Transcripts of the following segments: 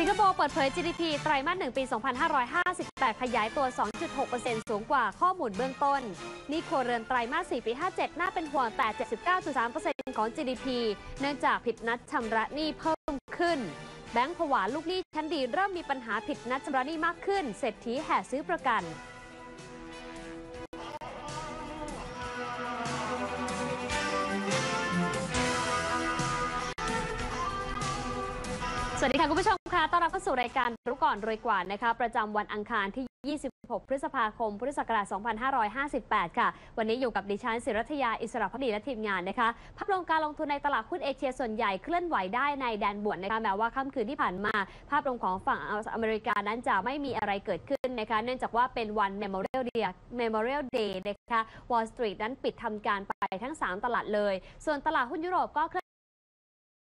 สิงคโปร์เปิดเผย GDP ไตรมาส 1 ปี 2558 ขยายตัว 2.6%สูงกว่าข้อมูลเบื้องต้น นี่ครัวเรือนไตรมาส 4 ปี 57 น่าเป็นห่วงแต่ 79.3%ของ GDP เนื่องจากผิดนัดชำระหนี้เพิ่มขึ้น แบงก์ผวาลูกหนี้ชั้นดีเริ่มมีปัญหาผิดนัดชำระหนี้มากขึ้น เศรษฐีแห่ซื้อประกัน สวัสดีค่ะคุณผู้ชมค่ะต้อนรับเข้าสู่รายการรู้ก่อนรวยกว่านะคะประจำวันอังคารที่ 26 พฤษภาคม พุทธศักราช 2558 ค่ะ วันนี้อยู่กับดิฉันศิรัทยา อิสระพักดีและทีมงานนะคะภาพรวมการลงทุนในตลาดหุ้นเอเชียส่วนใหญ่เคลื่อนไหวได้ในแดนบวกนะคะแม้ว่าค่ำคืนที่ผ่านมา ภาพรวมของฝั่งอเมริกานั้นจะไม่มีอะไรเกิดขึ้นนะคะ เนื่องจากว่าเป็นวัน Memorial Day Memorial Day นะคะ Wall Street นั้นปิดทำการไปทั้ง 3 ตลาดเลย ส่วนตลาดหุ้นยุโรปก็เคลื่อน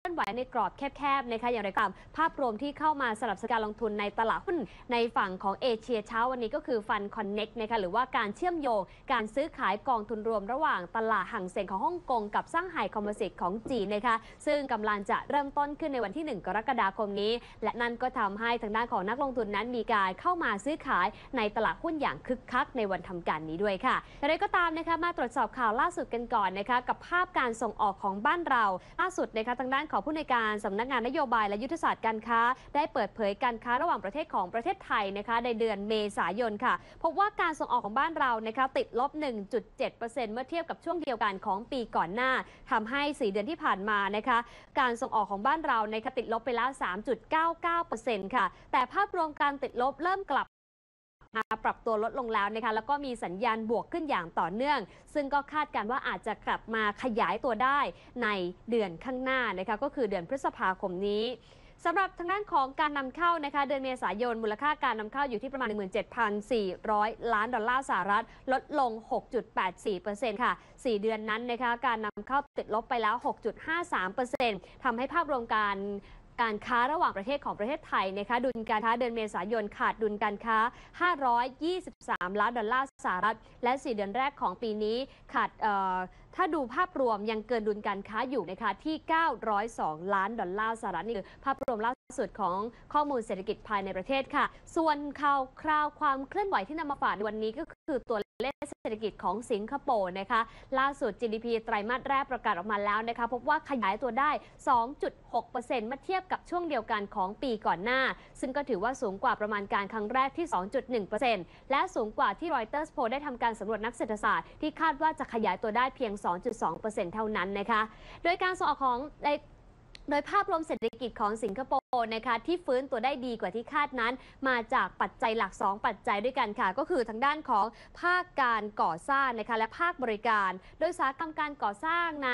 ลื่อนไหวในกรอบแคบๆนะคะอย่างไรก็ตามภาพรวมที่เข้ามาสนับสนุนการลงทุนในตลาดหุ้นในฝั่งของเอเชียเช้าวันนี้ก็คือฟันคอนเน็กนะคะหรือว่าการเชื่อมโยง การซื้อขายกองทุนรวมระหว่างตลาดห่างเสียงของฮ่องกงกับซ่างไห่คอมโพสิตของจีนนะคะซึ่งกำลังจะเริ่มต้นขึ้นในวันที่ 1 กรกฎาคมนี้ และนั่นก็ทำให้ทางด้านของนักลงทุนนั้นมีการเข้ามาซื้อขายในตลาดหุ้นอย่างคึกคักในวันทำการนี้ด้วยค่ะอย่างไรก็ตามนะคะมาตรวจสอบข่าวล่าสุดกันก่อนนะคะกับภาพการส่งออกของบ้านเราล่าสุดนะคะทางด้านของผู้ในการสำนักงานนโยบายและยุทธศาสตร์การค้า ได้เปิดเผยการค้าระหว่างประเทศของประเทศไทยนะคะในเดือนเมษายนค่ะพบว่าการส่งออกของบ้านเรานะคะติดลบ 1.7%เมื่อเทียบกับช่วงเดียวกันของปีก่อนหน้าทำให้ 4 เดือนที่ผ่านมานะคะการส่งออกของบ้านเรานะคะติดลบไปแล้ว 3.99%ค่ะแต่ภาพรวมการติดลบเริ่มกลับ ปรับตัวลดลงแล้วนะคะแล้วก็มีสัญญาณบวกขึ้นอย่างต่อเนื่อง ซึ่งก็คาดการณ์ว่าอาจจะกลับมาขยายตัวได้ในเดือนข้างหน้านะคะก็คือเดือนพฤษภาคมนี้สำหรับทางด้านของการนำเข้านะคะเดือนเมษายน มูลค่าการนำเข้าอยู่ที่ประมาณ 17,400 ล้านดอลลาร์สหรัฐ ลดลง 6.84%ค่ะ 4 เดือนนั้นนะคะการนำเข้าติดลบไปแล้ว 6.53%ทำให้ภาพรวมการ การค้าระหว่างประเทศของประเทศไทยนะคะดุลการค้าเดือนเมษายนขาดดุลการค้า 523 ล้านดอลลาร์สหรัฐ และ 4 เดือนแรกของปีนี้ขาด ถ้าดูภาพรวมยังเกินดุลการค้าอยู่นะคะที่ 902 ล้านดอลลาร์สหรัฐนี่คือภาพรวมล่าสุดของข้อมูลเศรษฐกิจภายในประเทศค่ะ ส่วนข่าวคราวความเคลื่อนไหวที่นำมาฝากในวันนี้ก็คือตัวเลขเศรษฐกิจของสิงคโปร์นะคะ ล่าสุด GDP ไตรมาสแรกประกาศออกมาแล้วนะคะ พบว่าขยายตัวได้ 2.6%เมื่อเทียบกับช่วงเดียวกันของปีก่อนหน้า ซึ่งก็ถือว่าสูงกว่าประมาณการครั้งแรกที่ 2.1%และสูงกว่าที่ Reuters Poll ได้ทำการสำรวจนักเศรษฐศาสตร์ที่คาดว่าจะขยายตัวได้เพียง2.2%เท่านั้นนะคะ โดยการส่งออกของโดยภาพรวมเศรษฐกิจของสิงคโปร์นะคะที่ฟื้นตัวได้ดีกว่าที่คาดนั้น มาจากปัจจัยหลัก 2 ปัจจัยด้วยกันค่ะ ก็คือทางด้านของภาคการก่อสร้างนะคะและภาคบริการ โดยสาหกรรมการก่อสร้างใน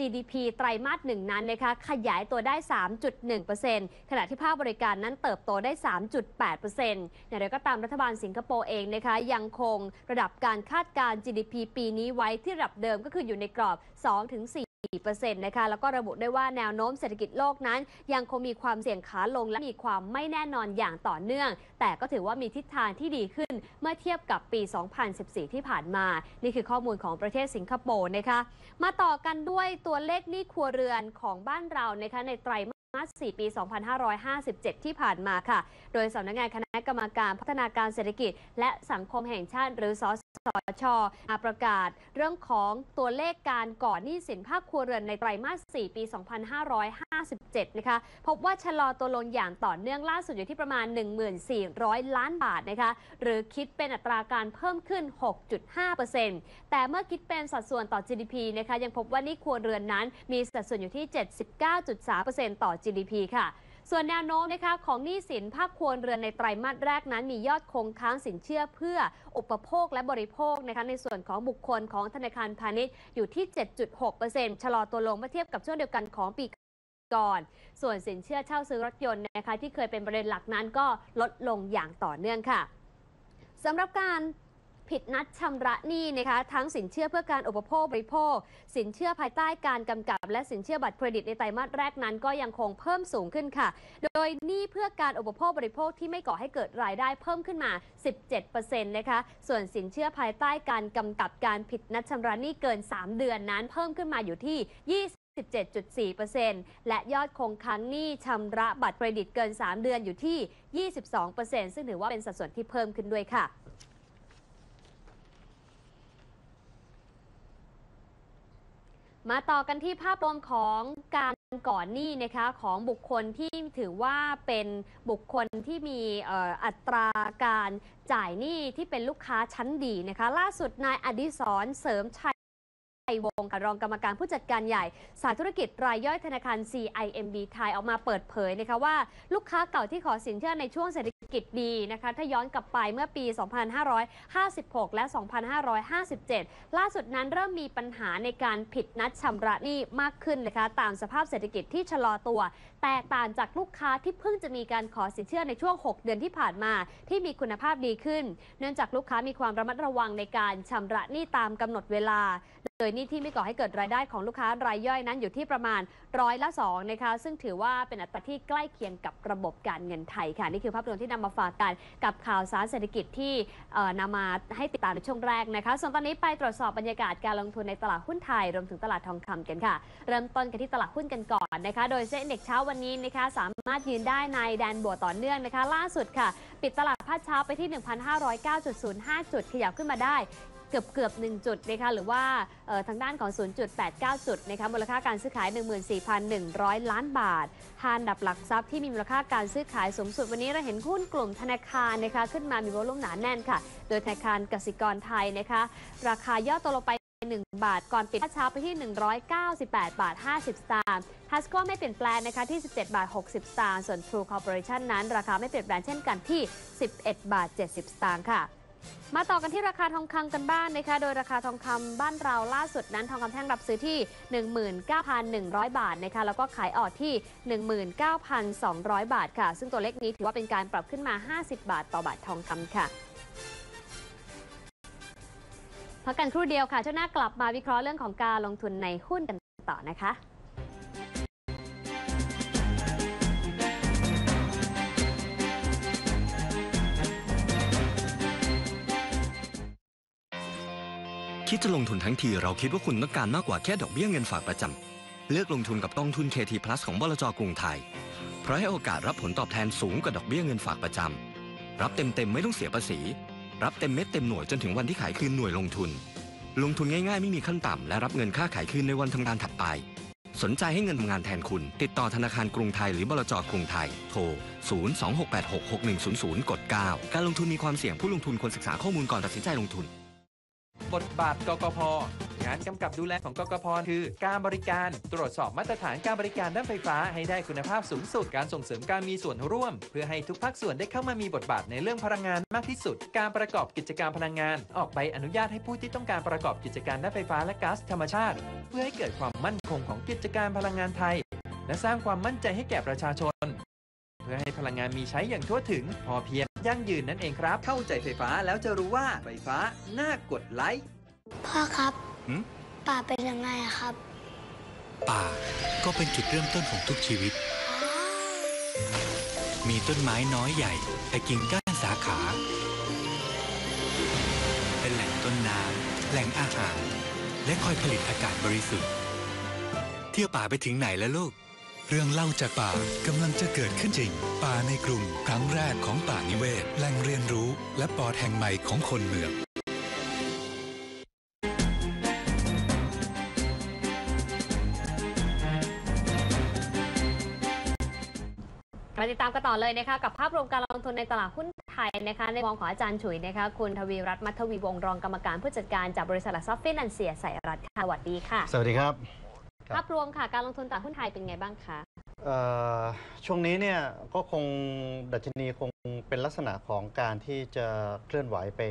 GDP ไตรมาสหนึ่งนั้นนะคะขยายตัวได้ 3.1%ขณะที่ภาคบริการนั้นเติบโตได้ 3.8%อย่างไรก็ตามรัฐบาลสิงคโปร์เองนะคะยังคงระดับการคาดการณ์ GDP ปีนี้ไว้ที่ระดับเดิมก็คืออยู่ในกรอบ 2-4 4%นะคะแล้วก็ระบุได้ว่าแนวโน้มเศรษฐกิจโลกนั้น ยังคงมีความเสี่ยงขาลงและมีความไม่แน่นอนอย่างต่อเนื่อง แต่ก็ถือว่ามีทิศทางที่ดีขึ้นเมื่อเทียบกับปี 2014 ที่ผ่านมา นี่คือข้อมูลของประเทศสิงคโปร์นะคะมาต่อกันด้วยตัวเลขหนี้ครัวเรือนของบ้านเรานะคะในไตรมาส4ปี 2557 ที่ผ่านมาค่ะ โดยสำนักงานคณะกรรมการพัฒนาการเศรษฐกิจ และสังคมแห่งชาติหรือสสชประกาศเรื่องของตัวเลขการก่อหนี้สินภาคครัวเรือนในไตรมาส 4 ปี 2557 นะคะ พบว่าชะลอตัวลงอย่างต่อเนื่องล่าสุดอยู่ที่ประมาณ 1400 ล้านบาทนะคะ หรือคิดเป็นอัตราการเพิ่มขึ้น 6.5%แต่เมื่อคิดเป็นสัดส่วนต่อ GDP นะคะ ยังพบว่านี้ครัวเรือนนั้นมีสัดส่วนอยู่ที่ 79.3%ต่อ GDP ค่ะ ส่วนแนวโน้มนะคะของหนี้สินภาคครัวเรือนในไตรมาสแรกนั้น มียอดคงค้างสินเชื่อเพื่ออุปโภคและบริโภคนะคะในส่วนของบุคคลของธนาคารพาณิชย์อยู่ที่ 7.6%ชะลอตัวลงเมื่อเทียบกับช่วงเดียวกันของปีก่อน ส่วนสินเชื่อเช่าซื้อรถยนต์นะคะที่เคยเป็นประเด็นหลักนั้นก็ลดลงอย่างต่อเนื่องค่ะสำหรับการ ผิดนัดชำระหนี้นะคะทั้งสินเชื่อเพื่อการอุปโภคบริโภค สินเชื่อภายใต้การกำกับ และสินเชื่อบัตรเครดิตในไตรมาสแรกนั้น ก็ยังคงเพิ่มสูงขึ้นค่ะ โดยหนี้เพื่อการอุปโภคบริโภคที่ไม่ก่อให้เกิดรายได้เพิ่มขึ้นมา 17%นะคะส่วนสินเชื่อภายใต้การกำกับการผิดนัดชำระหนี้เกิน 3 เดือนนั้น เพิ่มขึ้นมาอยู่ที่27.4%และยอดคงค้างหนี้ชำระบัตรเครดิตเกิน 3 เดือนอยู่ที่ 22%ซึ่งถือว่าเป็นสัดส่วนที่เพิ่มขึ้นด้วยค่ะ มาต่อกันที่ภาพรวมของการก่อนหนี้นะคะของบุคคลที่ถือว่าเป็นบุคคลที่มีอ,อัตราการจ่ายหนี้ที่เป็นลูกค้าชั้นดีนะคะ ล่าสุดนายอดิศรเสริมชัยวงค่ะรองกรรมการผู้จัดการใหญ่ สายธุรกิจรายย่อยธนาคาร CIMB ไทยออกมาเปิดเผยนะคะว่าลูกค้าเก่าที่ขอสินเชื่อในช่วงเศรษฐกิจดีนะคะ ถ้าย้อนกลับไปเมื่อปี 2556 และ 2557 ล่าสุดนั้นเริ่มมีปัญหาในการผิดนัดชำระหนี้มากขึ้นนะคะ ตามสภาพเศรษฐกิจที่ชะลอตัว แตกต่างจากลูกค้าที่เพิ่งจะมีการขอสินเชื่อในช่วง 6 เดือนที่ผ่านมา ที่มีคุณภาพดีขึ้น เนื่องจากลูกค้ามีความระมัดระวังในการชำระหนี้ตามกำหนดเวลาโดยหนี้ที่ไม่ก่อให้เกิดรายได้ของลูกค้ารายย่อยนั้นอยู่ที่ประมาณร้อยละ2นะคะ ซึ่งถือว่าเป็นอัตราที่ใกล้เคียงกับระบบการเงินไทยค่ะ นี่คือภาพรวมที่นำมาฝากกันกับข่าวสารเศรษฐกิจที่เอ่อนำมาให้ติดตามในช่วงแรกนะคะส่วนตอนนี้ไปตรวจสอบบรรยากาศการลงทุนในตลาดหุ้นไทยรวมถึงตลาดทองคำกันค่ะ เริ่มต้นกันที่ตลาดหุ้นกันก่อนนะคะ โดยเซ็นเด็กเช้าวันนี้นะคะสามารถยืนได้ในแดนบวกต่อเนื่องนะคะ ล่าสุดค่ะ ปิดตลาดภาคเช้าไปที่ 1,509.05 จุดขยับขึ้นมาได้ เกือบเกือบ1จุดนะคะหรือว่าทางด้านของ 0.89 จุดนะคะมูลค่าการซื้อขาย 14,100 ล้านบาททานดับหลักทรัพย์ที่มีมูลค่าการซื้อขายสูงสุดวันนี้เราเห็นหุ้นกลุ่มธนาคารนะคะขึ้นมามีวอลุ่มหนาแน่นค่ะ โดยธนาคารกสิกรไทยนะคะราคาย่อตัวลงไป1 บาท ก่อนปิดเช้าไปที่ 198 บาท 50สตางค์ทัสโกไม่เปลี่ยนแปลงนะคะที่ 17 บาท 60สตางค์ส่วน True Corporation นั้น ราคาไม่เปลี่ยนแปลงเช่นกันที่ 11 บาท 70สตางค์ค่ะ มาต่อกันที่ราคาทองคำกันบ้างนะคะ โดยราคาทองคำบ้านเราล่าสุดนั้นทองคำแท่งรับซื้อที่ 19,100 บาทนะคะ แล้วก็ขายออกที่ 19,200 บาทค่ะ ซึ่งตัวเลขนี้ถือว่าเป็นการปรับขึ้นมา 50 บาทต่อบาททองคำค่ะพักกันครู่เดียวค่ะช่วงหน้ากลับมาวิเคราะห์เรื่องของการลงทุนในหุ้นกันต่อนะคะ คิดจะลงทุนทั้งทีเราคิดว่าคุณต้องการมากกว่าแค่ดอกเบี้ยเงินฝากประจำ เลือกลงทุนกับกองทุน KT Plus ของบลจกรุงไทย เพราะให้โอกาสรับผลตอบแทนสูงกว่าดอกเบี้ยเงินฝากประจำ รับเต็มๆไม่ต้องเสียภาษี รับเต็มเม็ดเต็มหน่วยจนถึงวันที่ขายคืนหน่วยลงทุน ลงทุนง่ายๆไม่มีขั้นต่ำและรับเงินค่าขายคืนในวันทำงานถัดไป สนใจให้เงินทำงานแทนคุณ ติดต่อธนาคารกรุงไทยหรือบลจกรุงไทย โทร 026866100 กด 9 การลงทุนมีความเสี่ยงผู้ลงทุนควรศึกษาข้อมูลก่อนตัดสินใจลงทุน บทบาทกกพงานกำกับดูแลของกกพคือการบริการตรวจสอบมาตรฐานการบริการด้านไฟฟ้าให้ได้คุณภาพสูงสุดการส่งเสริมการมีส่วนร่วม เพื่อให้ทุกภาคส่วนได้เข้ามามีบทบาทในเรื่องพลังงานมากที่สุด การประกอบกิจการพลังงาน ออกใบอนุญาตให้ผู้ที่ต้องการประกอบกิจการด้านไฟฟ้าและก๊าซธรรมชาติ เพื่อให้เกิดความมั่นคงของกิจการพลังงานไทย และสร้างความมั่นใจให้แก่ประชาชน เพื่อให้พลังงานมีใช้อย่างทั่วถึงพอเพียง ยั่งยืนนั่นเองครับ เข้าใจไฟฟ้าแล้วจะรู้ว่าไฟฟ้าน่ากดไลค์พ่อครับหืมป่าเป็นยังไงอะครับป่าก็เป็นจุดเริ่มต้นของทุกชีวิต มีต้นไม้น้อยใหญ่แต่กิ่งก้านสาขา เป็นแหล่งต้นน้ำแหล่งอาหาร และคอยผลิตอากาศบริสุทธิ์ เที่ยวป่าไปถึงไหนแล้วลูก เรื่องเล่าจากป่ากำลังจะเกิดขึ้นจริง ป่าในกรุงครั้งแรกของป่านิเวศ แหล่งเรียนรู้ และปอดแห่งใหม่ของคนเมืองมาติดตามกันต่อเลยนะคะกับภาพรวมการลงทุนในตลาดหุ้นไทยนะคะในมองของอาจารย์ฉุยนะคะคุณทวีรัตน์มัทวีวงศ์รองกรรมการผู้จัดการจากบริษัทหลักทรัพย์ฟินแลนเซียสายรัฐค่ะสวัสดีค่ะ สวัสดีครับครับ ภาพรวมค่ะ การลงทุนตลาดหุ้นไทยเป็นไงบ้างคะเอ่อช่วงนี้เนี่ยก็คงดัชนีคงเป็นลักษณะของการที่จะเคลื่อนไหวไป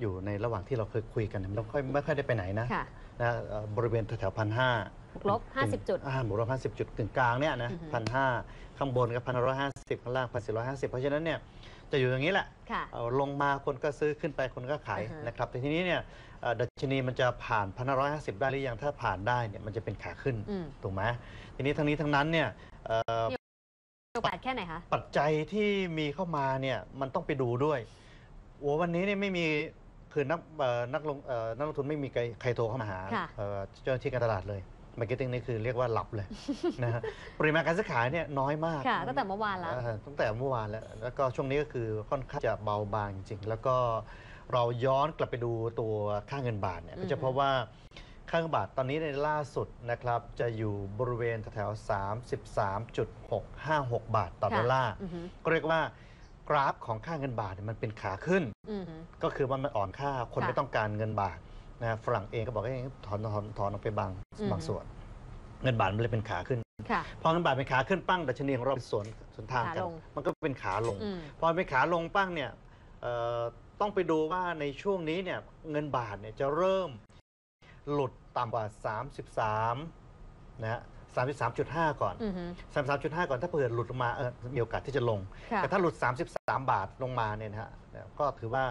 อยู่ในระหว่างที่เราเคยคุยกันไม่ค่อยไม่ค่อยได้ไปไหนนะค่ะนะเอ่อบริเวณแถวพันห้าบวกลบ50จุดอ่าบวกลบห้าสิบจุดกึ่งกลางเนี่ยนะอือฮึพันห้าข้างบนก็พันร้อยห้าสิบข้างล่างพันสี่ร้อยห้าสิบเพราะฉะนั้นเนี่ยจะอยู่อย่างนี้แหละค่ะเอาลงมาคนก็ซื้อขึ้นไปคนก็ขายอือฮะนะครับแต่ทีนี้เนี่ยเอ่อ ดัชนีมันจะผ่านพันร้อยห้าสิบได้หรือยังถ้าผ่านได้เนี่ยมันจะเป็นขาขึ้นอืม ถูกไหมทีนี้ทั้งนี้ทั้งนั้นเนี่ยเอ่อโอกาสแค่ไหนคะ ปัจจัยที่มีเข้ามาเนี่ยมันต้องไปดูด้วยโอ้วันนี้เนี่ยไม่มีคือนักเอ่อนักลงเอ่อนักลงทุนไม่มีใครใครโทรเข้ามาหาค่ะ เอ่อเจ้าหน้าที่การตลาดเลย marketing นี่คือเรียกว่าหลับเลย นะฮะปริมาณการซื้อขายเนี่ยน้อยมากค่ะตั้งแต่เมื่อวานแล้ว เอ่อตั้งแต่เมื่อวานแล้ว แล้วก็ช่วงนี้ก็คือค่อนข้างจะเบาบางจริงๆแล้วก็ เราย้อนกลับไปดูตัวค่าเงินบาทเนี่ยอืมก็จะพบว่าค่าเงินบาทตอนนี้ในล่าสุดนะครับจะอยู่บริเวณแถวๆ33.656 บาทต่อค่ะดอลลาร์อือหือก็เรียกว่ากราฟของค่าเงินบาทเนี่ยมันเป็นขาขึ้นอือหือก็คือว่ามันอ่อนค่าคนค่ะไม่ต้องการเงินบาทนะฝรั่งเองก็บอกให้ถอนถอนถอนออกไปบางอืมบางส่วน เงินบาทมันเลยเป็นขาขึ้นค่ะพอเงินบาทเป็นขาขึ้นปั้งดัชนีของเราเป็นสวนสวนทางกันขาลงมันก็เป็นขาลงอืมพอเป็นขาลงปั้งเนี่ยเอ่อ ต้องไปดูว่าในช่วงนี้เนี่ยเงินบาทเนี่ยจะเริ่มหลุดต่ำกว่า 33นะฮะ33.5 ก่อนอือหือ33.5 ก่อนถ้าเผื่อหลุดลงมาเออมีโอกาสที่จะลงค่ะแต่ถ้าหลุด 33 บาทลงมาเนี่ยนะฮะก็ถือว่า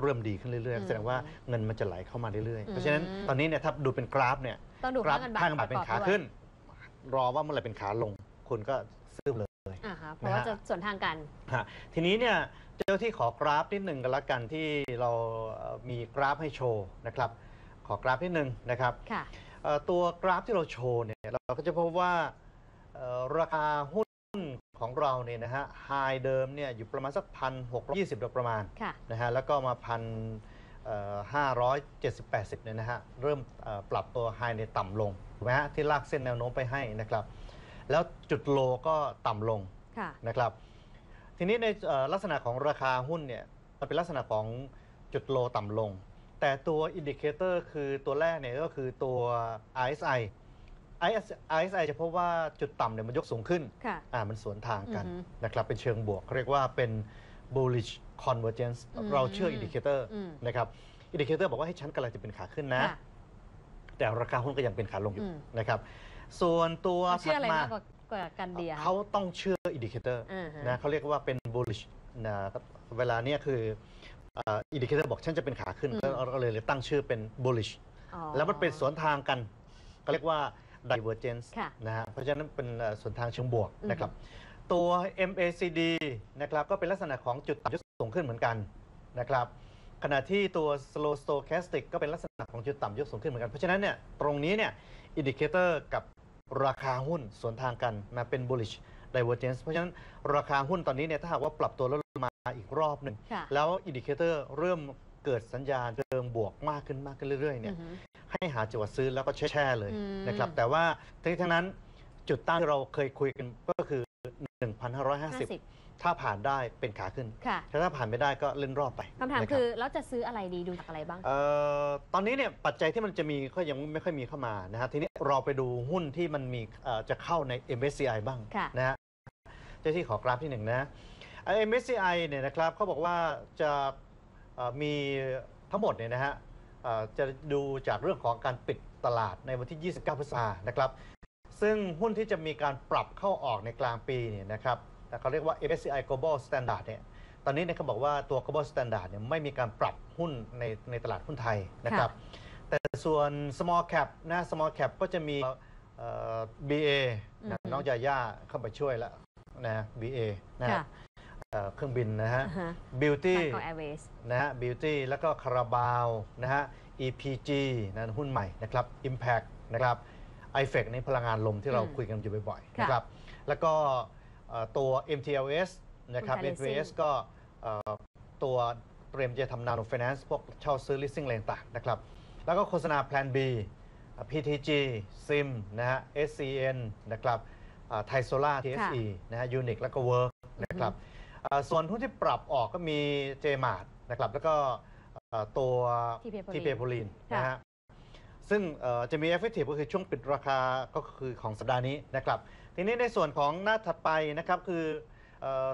เริ่มดีขึ้นเรื่อยอืมๆแสดงว่าเงินมันจะไหลเข้ามาเรื่อยๆอืมเพราะฉะนั้นตอนนี้เนี่ยถ้าดูเป็นกราฟเนี่ยต้องดูกราค่าฟเงินบาทค่าเงินบาทเป็นขาระอบด้วยขึ้น รอว่าเมื่อไหร่เป็นขาลง คุณก็ซื้อเลยอ่าฮะ เพราะว่านะฮะจะสวนทางกัน ฮะทีนี้เนี่ยเจ้าที่ขอกราฟนิดหนึ่งกันละกันที่เราเอ่อมีกราฟให้โชว์นะครับ ขอกราฟนิดหนึ่งนะครับค่ะ เอ่อตัวกราฟที่เราโชว์เนี่ยเราก็จะพบว่าเอ่อราคาหุ้นของเราเนี่ยนะฮะไฮเดิมเนี่ยอยู่ประมาณสักพันหกยี่สิบโดยประมาณ ค่ะ นะฮะแล้วก็มาพันห้าร้อยเจ็ดสิบแปดสิบเนี่ยนะฮะเริ่มเอ่อปรับตัวไฮในต่ำลงถูกไหมฮะที่ลากเส้นแนวโน้มไปให้นะครับ แล้วจุดโลก็ต่ำลงค่ะ นะครับ ทีนี้ในเอ่อลักษณะของราคาหุ้นเนี่ยมันเป็นลักษณะของจุดโลต่ำลง แต่ตัวอินดิเคเตอร์คือตัวแรกเนี่ยก็คือตัว RSI RSI จะพบว่าจุดต่ำเนี่ยมันยกสูงขึ้นค่ะอ่า มันสวนทางกันอือฮึนะครับ เป็นเชิงบวกเขาเรียกว่าเป็น bullish convergence อืมเราเชื่ออินดิเคเตอร์อืมนะครับ อินดิเคเตอร์บอกว่าให้ฉันกำลังจะเป็นขาขึ้นนะค่ะแต่ราคาหุ้นก็ยังเป็นขาลงอยู่อืมนะครับ ส่วนตัวเราเชื่ออะไรถัดมา กกว่ากว่ากันเดียเขาต้องเชื่ออินดิเคเตอร์อ่าฮะนะเขาเรียกว่าเป็น bullish นะเวลาเนี้ยคืออินดิเคเตอร์บอกฉันจะเป็นขาขึ้นอืมก็เราก็เลยตั้งชื่อเป็น bullish อ๋อแล้วมันเป็นสวนทางกันก็เรียกว่า divergence ค่ะนะฮะเพราะฉะนั้นเป็นเอ่อสวนทางเชิงบวกอืมนะครับตัว MACD นะครับก็เป็นลักษณะของจุดต่ำยกสูงขึ้นเหมือนกันนะครับขณะที่ตัว slow stochastic ก็เป็นลักษณะของจุดต่ำยกสูงขึ้นเหมือนกัน เพราะฉะนั้นเนี่ยตรงนี้เนี่ยอินดิเคเตอร์กับ ราคาหุ้นสวนทางกันมาเป็น bullish divergence เพราะฉะนั้นราคาหุ้นตอนนี้เนี่ยถ้าหากว่าปรับตัวลดลงมาอีกรอบหนึ่ง ค่ะ แล้วอินดิเคเตอร์เริ่มเกิดสัญญาณเชิงบวกมากขึ้นมากขึ้นเรื่อยๆเนี่ย อือหือ ให้หาจังหวะซื้อแล้วก็แช่ๆเลยอืม นะครับ แต่ว่าทั้งนี้ทั้งนั้นจุดต้านที่เราเคยคุยกันก็คือห้าสิบ1,550 ถ้าผ่านได้เป็นขาขึ้น ค่ะแต่ถ้าผ่านไม่ได้ก็เล่นรอบไปคำถามนะรับ คือแล้วจะซื้ออะไรดีดูจากอะไรบ้าง เอ่อตอนนี้เนี่ยปัจจัยที่มันจะมีก็ยังไม่ค่อยมีเข้ามานะฮะทีนี้เราไปดูหุ้นที่มันมีเอ่อจะเข้าใน MSCI บ้างค่ะนะฮะเจ้าที่ขอกราฟที่หนึ่งนะเอ่อ MSCI เนี่ยนะครับเขาบอกว่าจะเอ่อมีทั้งหมดเนี่ยนะฮะเอ่อจะดูจากเรื่องของการปิดตลาดในวันที่ 29 พฤษภานะครับ ซึ่งหุ้นที่จะมีการปรับเข้าออกในกลางปีเนี่ยนะครับ แต่เขาเรียกว่า MSCI Global Standard เนี่ยตอนนี้เนี่ยเขาบอกว่าตัว global standard เนี่ยไม่มีการปรับหุ้นในในตลาดหุ้นไทยนะครับ แต่ส่วน small cap นะ small cap ก็จะมีเอ่อ BA นะอือฮึน้องยาย่าเข้าไปช่วยแล้วนะ BA นะฮะค่ะ เอ่อเครื่องบินนะฮะ อ่าฮะ Beauty บางกอกแอร์เวย์นะฮะ Beauty แล้วก็คาราบาวนะฮะ EPG นะหุ้นใหม่นะครับ Impact นะครับ i f e c ในพลังงานลมที่เราอืมคุยกันอยู่บ่อยๆค่ะ นะครับ แล้วก็เอ่อ ตัว MTLS นะครับคุณ Thai MTLS ก็เอ่อตัวเตรียมจะทำ Nano Finance พวกเช่าซื้อ leasing อะไรต่างๆนะครับ แล้วก็โฆษณา Plan B อะ PTG SIM นะฮะ SCN นะครับไทยโซล่า TSE นะฮะ Unic แล้วก็ Work นะครับอ่าส่วนหุ้นที่ปรับออกก็มี JMart นะครับแล้วก็เอ่อตัว TP Poline TP Poline ค่ะนะฮะซึ่งเอ่อจะมี effective ก็คือช่วงปิดราคาก็คือของสัปดาห์นี้นะครับ ทีนี้ในส่วนของหน้าถัดไปนะครับคือ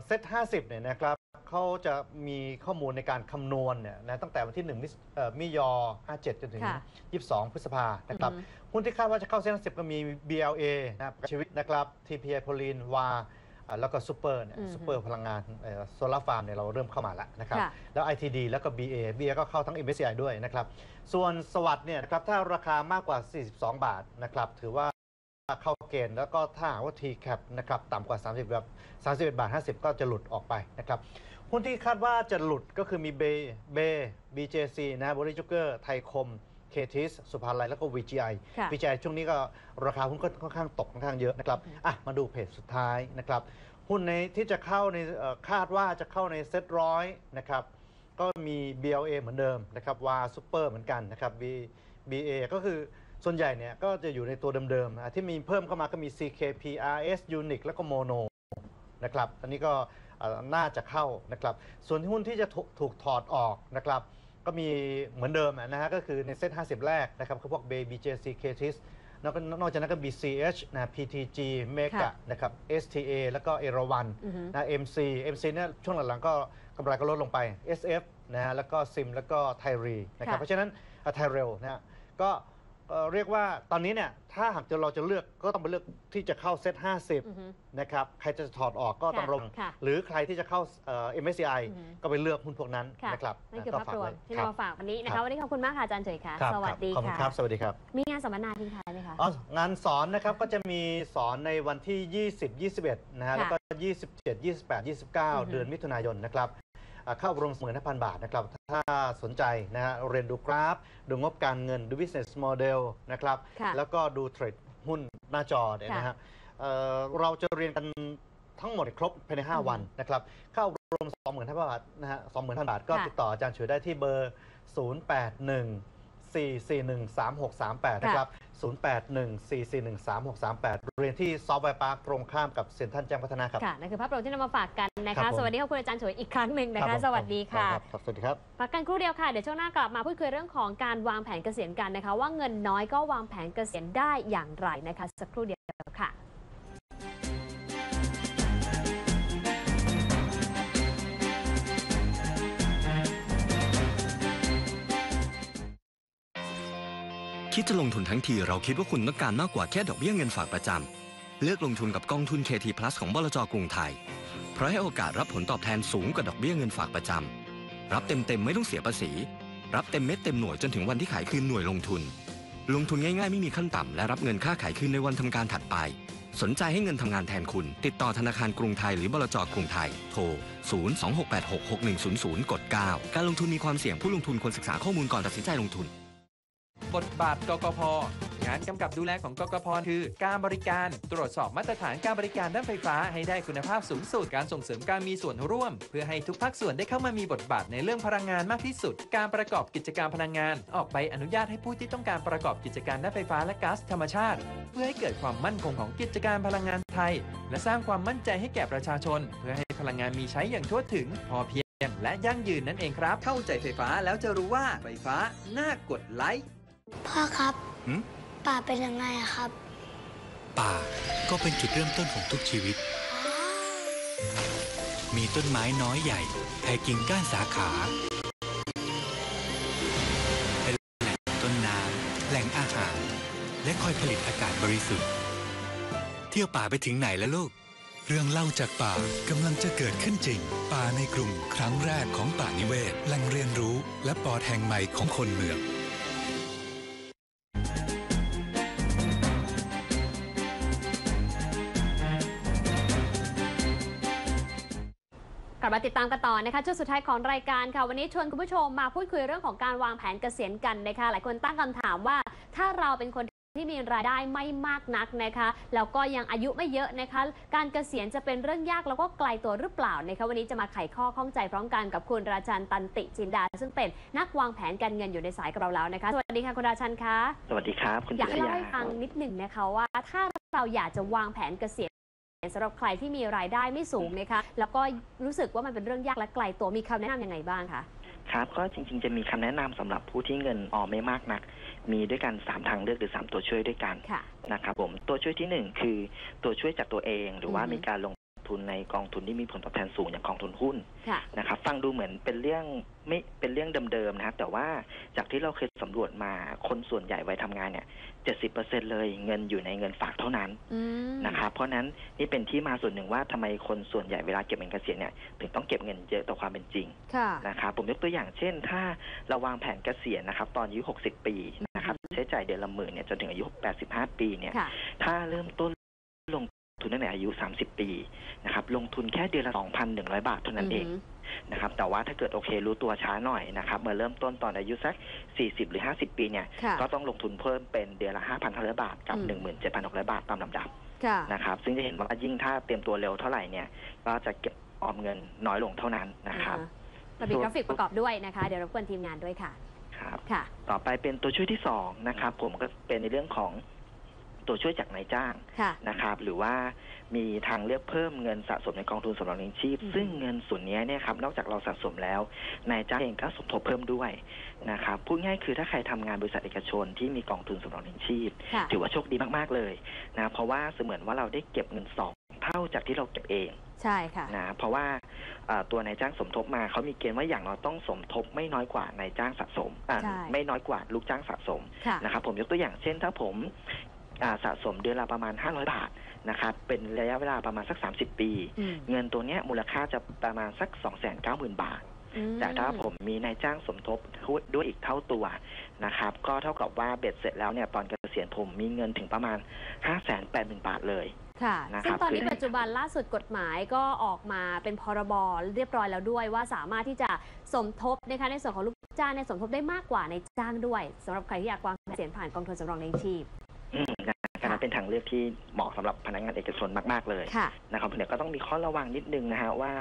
เซต50เนี่ยนะครับเขาจะมีข้อมูลในการคำนวณเนี่ยนะตั้งแต่วันที่ 1 มิสเอ่อมิยอ57 จนถึงค่ะ22 พฤษภานะครับอือฮึหุ้นที่คาดว่าจะเข้าเซ็น10ก็มี BLA นะครับประกันชีวิตนะครับ TPI โพลีนวาแล้วก็ซูเปอร์เนี่ยอือฮึซูเปอร์พลังงานโซลาร์ฟาร์มเนี่ยเราเริ่มเข้ามาแล้วนะครับค่ะแล้ว ITD แล้วก็ BA BA ก็เข้าทั้ง MSCI ด้วยนะครับ ส่วนสวัสด์เนี่ยนะครับถ้าราคามากกว่า 42 บาทนะครับถือว่า เข้าเกณฑ์แล้วก็ถ้าหากว่า TCAP นะครับต่ำกว่า 30แบบ31บาท 50 ก็จะหลุดออกไปนะครับหุ้นที่คาดว่าจะหลุดก็คือมีเบเบ BJC นะบริจูเกอร์ไทยคมเค k t i s สุภาลัยแล้วก็ VGI ค่ะ VGI ช่วงนี้ก็ราคาหุ้นก็ค่อนข้างตกค่อนข้างเยอะนะครับอะมาดูเพจสุดท้ายนะครับหุ้นในที่จะเข้าในเอ่อคาดว่าจะเข้าในเซ็ตร้อยนะครับก็มี BLA เหมือนเดิมนะครับวาซูเปอร์เหมือนกันนะครับ B BA ก็คือ ส่วนใหญ่เนี่ยก็จะอยู่ในตัวเดิมๆนะที่มีเพิ่มเข้ามาก็มี CKP RS Unique แล้วก็ Mono นะครับอันนี้ก็เอ่อน่าจะเข้านะครับ ส่วนหุ้นที่จะถูกถูกถอดออกนะครับ ก็มีเหมือนเดิมอะนะฮะก็คือในเซต50 แรกนะครับคือพวก BJC Catis แล้วก็นอกจากนั้นก็ BCH นะ PTG Mega ค่ะนะครับ STA แล้วก็เอราวันอือฮึนะ MC MC เนี่ยช่วงหลังๆก็กำไรก็ลดลงไป SF นะฮะแล้วก็ซิมแล้วก็ไทรีนะครับค่ะเพราะฉะนั้นไทเรลนะฮะก็ เอ่อเรียกว่าตอนนี้เนี่ยถ้าหากจะเราจะเลือกก็ต้องไปเลือกที่จะเข้าเซตอือฮึ 50นะครับใครจะถอดออกก็ต้องค่ะลง ค่ะหรือใครที่จะเข้าเอ่อ MSCI อือฮึ ก็ไปเลือกหุ้นพวกนั้นค่ะนะครับนั่นคือก็ภาพรวมไที่ครันำมาฝากวันนี้นะครัคะบวันนี้ขอบคุณมากค่ะอาจารย์เฉยค่ะครับสวัสดีขอบคุณค่ะครับสวัสดีครับ มีงานสัมมนาทิ้งท้ายไหมคะ อ๋องานสอนนะครับก็จะมีสอนในวันที่ 20 21 นะฮะค่ะแล้วก็ 27 28 อือฮึ29 เดือนมิถุนายนนะครับอ่า เข้าอบรมเสมือน5,000บาทนะครับ ถ้าสนใจนะฮะเรียนดูกราฟ ดูงบการเงินดู business model นะครับ ค่ะ แล้วก็ดูเทรดหุ้นหน้าจอเนี่ยนะฮะเอ่อเราจะเรียนกันทั้งหมดครบภายในอือฮึ5วันนะครับ เข้าอบรม25,000 บาทนะฮะ 20,000 บาท ก็ค่ะ ติดต่ออาจารย์เฉยได้ที่เบอร์ 081 4413638 นะครับ 0814413638 เรียนที่ซอฟต์แวร์พาร์คตรงข้ามกับเซ็นทรัลแจ้งพัฒนาครับ ค่ะนั่นคือภาพรวมที่นำมาฝากกันนะครัคะ บผม สวัสดีขอบคุณอาจารย์เฉยอีกครั้งหนึ่งนะรัคะ บผมสวัสดีค่ะรับครับ สวัสดีครับ พักกันครู่เดียวค่ะ เดี๋ยวช่วงหน้ากลับมาพูดคุยเรื่องของการวางแผนเกษียณกันนะคะ ว่าเงินน้อยก็วางแผนเกษียณได้อย่างไรนะคะ สักครู่เดียวค่ะ ดจะลงทุนทั้งทีเราคิดว่าคุณต้องการมากกว่าแค่ดอกเบี้ยเงินฝากประจำ เลือกลงทุนกับกองทุน KT Plus ของบลจกรุงไทย เพราะให้โอกาสรับผลตอบแทนสูงกว่าดอกเบี้ยเงินฝากประจำ รับเต็มๆไม่ต้องเสียภาษี รับเต็มเม็ดเต็มหน่วยจนถึงวันที่ขายคืนหน่วยลงทุน ลงทุนง่ายๆไม่มีขั้นต่ำและรับเงินค่าขายคืนในวันทำการถัดไป สนใจให้เงินทำงานแทนคุณ ติดต่อธนาคารกรุงไทยหรือบลจกรุงไทย โทร 026866100 กด 9 การลงทุนมีความเสี่ยงผู้ลงทุนควรศึกษาข้อมูลก่อนตัดสินใจลงทุน บทบาทกกพงานกำกับดูแลของกกพคือ การบริการตรวจสอบมาตรฐานการบริการด้านไฟฟ้าให้ได้คุณภาพสูงสุดการส่งเสริมการมีส่วนร่วม เพื่อให้ทุกภาคส่วนได้เข้ามามีบทบาทในเรื่องพลังงานมากที่สุด การประกอบกิจการพลังงาน ออกใบอนุญาตให้ผู้ที่ต้องการประกอบกิจการด้านไฟฟ้าและก๊าซธรรมชาติ เพื่อให้เกิดความมั่นคงของกิจการพลังงานไทย และสร้างความมั่นใจให้แก่ประชาชน เพื่อให้พลังงานมีใช้อย่างทั่วถึง พอเพียงและยั่งยืนนั่นเองครับ เข้าใจไฟฟ้าแล้วจะรู้ว่าไฟฟ้าน่ากดไลค์ พ่อครับหืมป่าเป็นยังไงอะครับ ป่าก็เป็นจุดเริ่มต้นของทุกชีวิต มีต้นไม้น้อยใหญ่แผ่กิ่งก้านสาขาเป็นแหล่งต้นน้ำแหล่งอาหาร และคอยผลิตอากาศบริสุทธิ์ เที่ยวป่าไปถึงไหนแล้วลูก เรื่องเล่าจากป่ากำลังจะเกิดขึ้นจริง ป่าในกรุงครั้งแรกของป่านิเวศแหล่งเรียนรู้ และปอดแห่งใหม่ของคนเมือง ติดตามกันต่อนะคะช่วงสุดท้ายของรายการค่ะ วันนี้ชวนคุณผู้ชมมาพูดคุยเรื่องของการวางแผนเกษียณกันนะคะหลายคนตั้งคำถามว่าถ้าเราเป็นคนที่มีรายได้ไม่มากนักนะคะแล้วก็ยังอายุไม่เยอะนะคะ การเกษียณจะเป็นเรื่องยากแล้วก็ไกลตัวหรือเปล่านะคะวันนี้จะมาไขข้อข้องใจพร้อมกันกับคุณราชันตันติจินดา ซึ่งเป็นนักวางแผนการเงินอยู่ในสายกับเราแล้วนะคะสวัสดีค่ะคุณราชันคะสวัสดีครับคุณอยากจิให้รเล่ายาให้ฟังนิดหนึ่งนะคะว่าถ้าเราอยากจะวางแผนเกษียณ สำหรับใครที่มีรายได้ไม่สูงนะคะแล้วก็รู้สึกว่ามันเป็นเรื่องยากและไกลตัวมีคำแนะนำยังไงบ้างคะครับก็จริงๆ จะมีคำแนะนำสำหรับผู้ที่เงินออมไม่มากนัก มีด้วยกัน 3 ทางเลือกหรือ 3 ตัวช่วยด้วยกันค่ะนะครับผมตัวช่วยทีหนึ่1 คือตัวช่วยจากตัวเอง หรือว่าอือฮึมีการลง ทุนในกองทุนที่มีผลตอบแทนสูงอย่างกองทุนหุ้นค่ะนะครับฟังดูเหมือนเป็นเรื่องไม่เป็นเรื่องเดิมๆนะครับแต่ว่าจากที่เราเคยสำรวจมาคนส่วนใหญ่วัยทำงานเนี่ยเจ็ดสิบเปอร์เซ็นเลยเงินอยู่ในเงินฝากเท่านั้นอืมนะครับเพราะฉะนั้นนี่เป็นที่มาส่วนหนึ่งว่าทำไมคนส่วนใหญ่เวลาเก็บเงินเกษียณเนี่ยถึงต้องเก็บเงินเยอะต่อความเป็นจริงค่ะนะครับผมยกตัวอย่างเช่น ถ้าเราวางแผนเกษียณนะครับตอนอายุ60ปีนะครับใช้จ่ายเดือนละหมื่นเนี่ยจนถึงอายุ85ปีเนี่ยค่ะถ้าเริ่มต้นลง ทุนทุนตั้งแต่อายุ 30 ปีนะครับลงทุนแค่เดือนละ 2,100 บาทเท่านั้นเองนะครับแต่ว่าถ้าเกิดโอเครู้ตัวช้าหน่อยนะครับเมื่อเริ่มต้นตอนอายุสัก 40 หรือ 50 ปีเนี่ยค่ะก็ต้องลงทุนเพิ่มเป็นเดือนละ 5,500 บาท กับอืม17,600 บาทตามลำดับค่ะนะครับซึ่งจะเห็นว่ายิ่งถ้าเตรียมตัวเร็วเท่าไหร่เนี่ยก็จะเก็บออมเงินน้อยลงเท่านั้นนะครับอ่าฮะเรามีกราฟิกประกอบด้วยนะคะ เดี๋ยวรบกวนทีมงานด้วยค่ะครับค่ะ ต่อไปเป็นตัวช่วยที่สองนะครับผมก็เป็นในเรื่องของ ตัวช่วยจากนายจ้างค่ะนะครับ หรือว่ามีทางเลือกเพิ่มเงินสะสมในกองทุนสำรองเลี้ยงชีพอืมซึ่งเงินส่วนนี้เนี่ยครับนอกจากเราสะสมแล้วนายจ้างเองก็สมทบเพิ่มด้วยนะครับพูดง่ายคือถ้าใครทำงานบริษัทเอกชนที่มีกองทุนสำรองเลี้ยงชีพค่ะถือว่าโชคดีมากๆเลยนะเพราะว่าเสมือนว่าเราได้เก็บเงินสองเท่าจากที่เราเก็บเองใช่ค่ะนะเพราะว่าเอ่อตัวนายจ้างสมทบมาเขามีเกณฑ์ว่าอย่างน้อยต้องสมทบไม่น้อยกว่านายจ้างสะสมอ่าใช่ไม่น้อยกว่าลูกจ้างสะสมค่ะนะครับผมยกตัวอย่างเช่นถ้าผมอ่า สะสมเดือนละประมาณ 500 บาทนะครับเป็นระยะเวลาประมาณสัก 30 ปีอืมเงินตัวเนี้ยมูลค่าจะประมาณสัก 290,000 บาทอืมแต่ถ้าผมมีนายจ้างสมทบด้วยอีกเท่าตัวนะครับ ก็เท่ากับว่าเบ็ดเสร็จแล้วเนี่ยตอนเกษียณผมมีเงินถึงประมาณ 580,000 บาทเลยค่ะนะคซึ่รังบตอนนี้คือปัจจุบันล่าสุดกฎหมายก็ออกมาเป็นพรบเรียบร้อยแล้วด้วยว่าสามารถที่จะสมทบนะคะในส่วนของลูกจ้างเนี่ยสมทบได้มากกว่าในจ้างด้วยสำหรับใครที่อยากวางเกษียณผ่านกองทุนสำรองเลี้ยงชีพอืมนะ การนั้นเป็นทางเลือกที่เหมาะสำหรับพนักงานเอกชนมาก ๆ เลยค่ะนะครับเดี๋ยวก็ต้องมีข้อระวังนิดนึงนะฮะว่า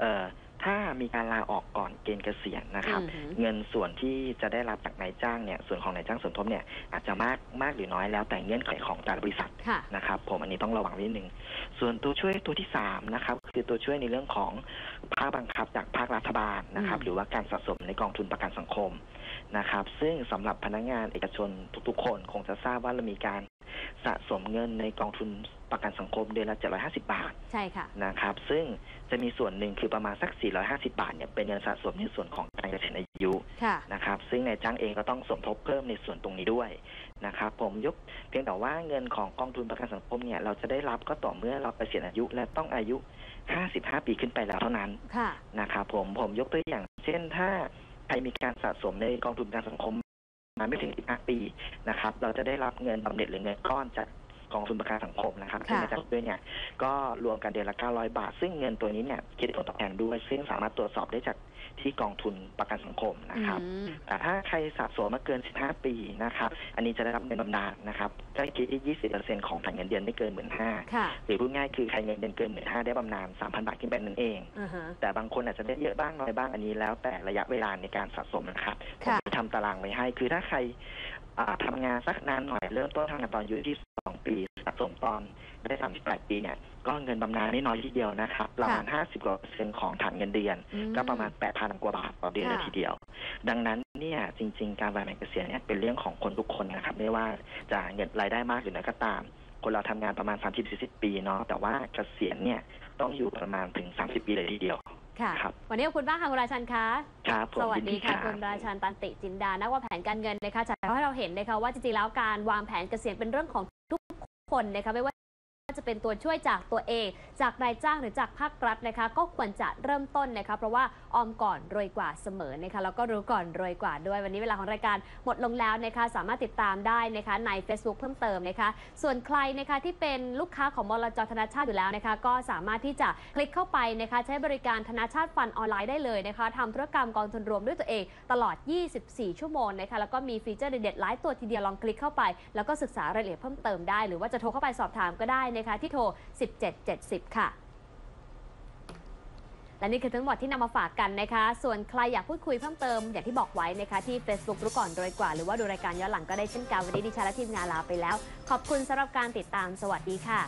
เอ่อถ้ามีการลาออกก่อนเกณฑ์เกษียณนะครับอือหือเงินส่วนที่จะได้รับจากนายจ้างเนี่ยส่วนของนายจ้างสมทบเนี่ยอาจจะมากมากหรือน้อยแล้วแต่เงื่อนไขของแต่ละบริษัทค่ะนะครับ ผมอันนี้ต้องระวังนิดนึงส่วนตัวช่วยตัวที่สามนะครับคือตัวช่วยในเรื่องของภาคบังคับจากภาครัฐบาลนะครับอืมหรือว่าการสะสมในกองทุนประกันสังคม นะครับ ซึ่งสำหรับพนักงานเอกชนทุกๆ คนคงจะทราบว่าเรามีการสะสมเงินในกองทุนประกันสังคมเดือนละ 750 บาท ใช่ค่ะ นะครับ ซึ่งจะมีส่วนหนึ่งคือประมาณสัก 450 บาทเนี่ย เป็นเงินสะสมในส่วนของการเกษียณอายุค่ะนะครับ ซึ่งนายจ้างเองก็ต้องสมทบเพิ่มในส่วนตรงนี้ด้วย นะครับ ผมยกเพียงแต่ว่าเงินของกองทุนประกันสังคมเนี่ย เราจะได้รับก็ต่อเมื่อเราเกษียณอายุ และต้องอายุ 55 ปีขึ้นไปแล้วเท่านั้นค่ะนะครับ ผม ผมยกตัวอย่าง เช่น ถ้า ใครมีการสะสมในกองทุนประกันสังคมมาไม่ถึง 15 ปีนะครับ เราจะได้รับเงินบำเหน็จหรือเงินก้อนจาก กองทุนประกันสังคมนะครับค่ะซึ่งนายจ้างด้วยเนี่ยก็รวมกันเดือนละ 900 บาท ซึ่งเงินตัวนี้เนี่ยคิดผลตอบแทนด้วย ซึ่งสามารถตรวจสอบได้จากที่กองทุนประกันสังคมนะครับอืมแต่ถ้าใครสะสมมาเกิน 15 ปีนะครับ อันนี้จะได้รับเงินบำนาญนะครับจะคิดที่ 20%ของฐานเงินเดือนไม่เกิน1 5ื่นค่ะหรือพูดง่ายคือใครเงินเดือนเกิน1 5ื่นได้บำนาญ 3,000 บาทขึ้นไปนั่นเองอ่าฮะแต่บางคนอาจจะได้เยอะบ้างน้อยบ้างอันนี้แล้วแต่ระยะเวลาในการสะสมนะครับผมค่ะมีทำตารางไว้ให้ คือถ้าใคร อ่าทำงานสักนานหน่อยเริ่มต้นทำงานตอนอายุที่2ปีสะสมตอนได้38ปีเนี่ยก็เงินบำนาญไม่น้อยทีเดียวนะครับประมาณ50กว่าเปอร์เซ็นต์ของฐานเงินเดือนอืก็ประมาณ8,000กว่าบาทต่อเดือนเลยค่ะทีเดียว ดังนั้นเนี่ยจริง ๆ การวางแผนเกษียณเนี่ยเป็นเรื่องของคนทุกคนนะครับ ไม่ว่าจะเงินรายได้มากหรือน้อยก็ตาม คนเราทำงานประมาณ30-40ปีเนาะแต่ว่าเกษียณเนี่ยต้องอยู่ประมาณถึง30ปีเลยทีเดียว ค่ะ ครับวันนี้ขอบคุณมากค่ะคุณราชันคะ ครับผมสวัสยินดีค่ะรับคุณราชันตันติจินดา นักวางแผนการเงินนะคะจากให้เราเห็นนะคะว่าจริงๆแล้วการวางแผนเกษียณเป็นเรื่องของทุกคนนะคะไม่ว่า จะเป็นตัวช่วยจากตัวเอง จากนายจ้างหรือจากภาครัฐนะคะ ก็ควรจะเริ่มต้นนะคะ เพราะว่าออมก่อนรวยกว่าเสมอนะคะแล้วก็รู้ก่อนรวยกว่าด้วย วันนี้เวลาของรายการหมดลงแล้วนะคะ สามารถติดตามได้นะคะใน Facebook เพิ่มเติมนะคะ ส่วนใครนะคะที่เป็นลูกค้าของบลจธนาชาติอยู่แล้วนะคะ ก็สามารถที่จะคลิกเข้าไปนะคะ ใช้บริการธนาชาติฟันออนไลน์ได้เลยนะคะทำธุรกรรมกองทุนรวมด้วยตัวเอง ตลอด 24 ชั่วโมงนะคะแล้วก็มีฟีเจอร์เด็ดๆหลายตัวทีเดียวลองคลิกเข้าไป แล้วก็ศึกษารายละเอียดเพิ่มเติมได้หรือว่าจะโทรเข้าไปสอบถามก็ได้นะคะที่โทร 1770 ค่ะและนี่คือทั้งหมดที่นำมาฝากกันนะคะ ส่วนใครอยากพูดคุยเพิ่มเติม อย่างที่บอกไว้นะคะ ที่ Facebook รู้ก่อนโดยกว่า หรือว่าดูรายการย้อนหลังก็ได้เช่นกัน วันนี้ดิฉันและทีมงานลาไปแล้ว ขอบคุณสำหรับการติดตาม สวัสดีค่ะ